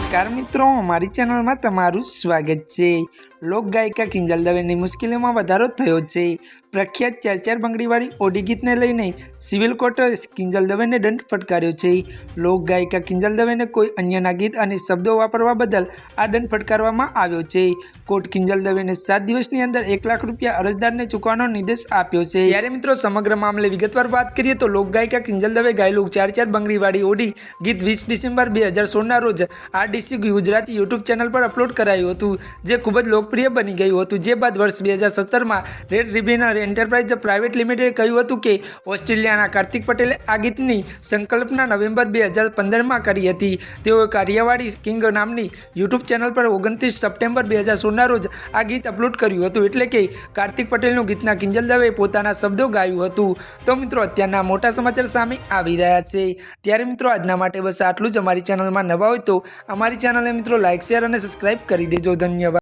નમસ્કાર મિત્રો અમારી ચેનલમાં તમારું સ્વાગત છે. લોકગાયિકા કિંજલ દવેની મુશ્કેલીઓમાં વધારો થયો છે. પ્રખ્યાત ચાર ચાર બંગડીવાળી ઓડી ગીતને લઈને સિવિલ કોર્ટે કિંજલ દવેને દંડ ફટકાર્યો છે. લોકગાયિકા કિંજલ દવેને કોઈ અન્યના ગીત અને શબ્દો વાપરવા બદલ આ દંડ ફટકારવામાં આવ્યો છે. કોર્ટ કિંજલ દવેને સાત દિવસની અંદર એક લાખ રૂપિયા અરજદારને ચૂકવાનો નિર્દેશ આપ્યો છે. ત્યારે મિત્રો સમગ્ર મામલે વિગતવાર વાત કરીએ તો લોકગાયિકા કિંજલ દવે ગાયેલું ચાર ચાર બંગડીવાળી ઓડી ગીત વીસ ડિસેમ્બર બે હજાર સોળના રોજ આરડીસી ગુજરાતી યુટ્યુબ ચેનલ પર અપલોડ કરાયું હતું, જે ખૂબ જ લોકપ્રિય બની ગયું હતું. જે બાદ વર્ષ બે હજાર સત્તરમાં રેડ રિબિનર એન્ટરપ્રાઇઝ પ્રાઇવેટ લિમિટેડે કહ્યું હતું કે ઓસ્ટ્રેલિયાના કાર્તિક પટેલે આ ગીતની સંકલ્પના નવેમ્બર બે હજાર પંદરમાં કરી હતી. તેઓએ કાર્યવાળી કિંગ નામની યુટ્યુબ ચેનલ પર ઓગણત્રીસ સપ્ટેમ્બર બે હજાર સોળના રોજ આ ગીત અપલોડ કર્યું હતું. એટલે કે કાર્તિક પટેલનું ગીતના કિંજલ દવે પોતાના શબ્દો ગાયું હતું. તો મિત્રો, અત્યારના મોટા સમાચાર સામે આવી રહ્યા છે. ત્યારે મિત્રો, આજના માટે બસ આટલું જ. અમારી ચેનલમાં નવા હોય તો અમારી ચેનલને મિત્રો લાઇક શેર અને સબસ્ક્રાઇબ કરી દેજો. ધન્યવાદ.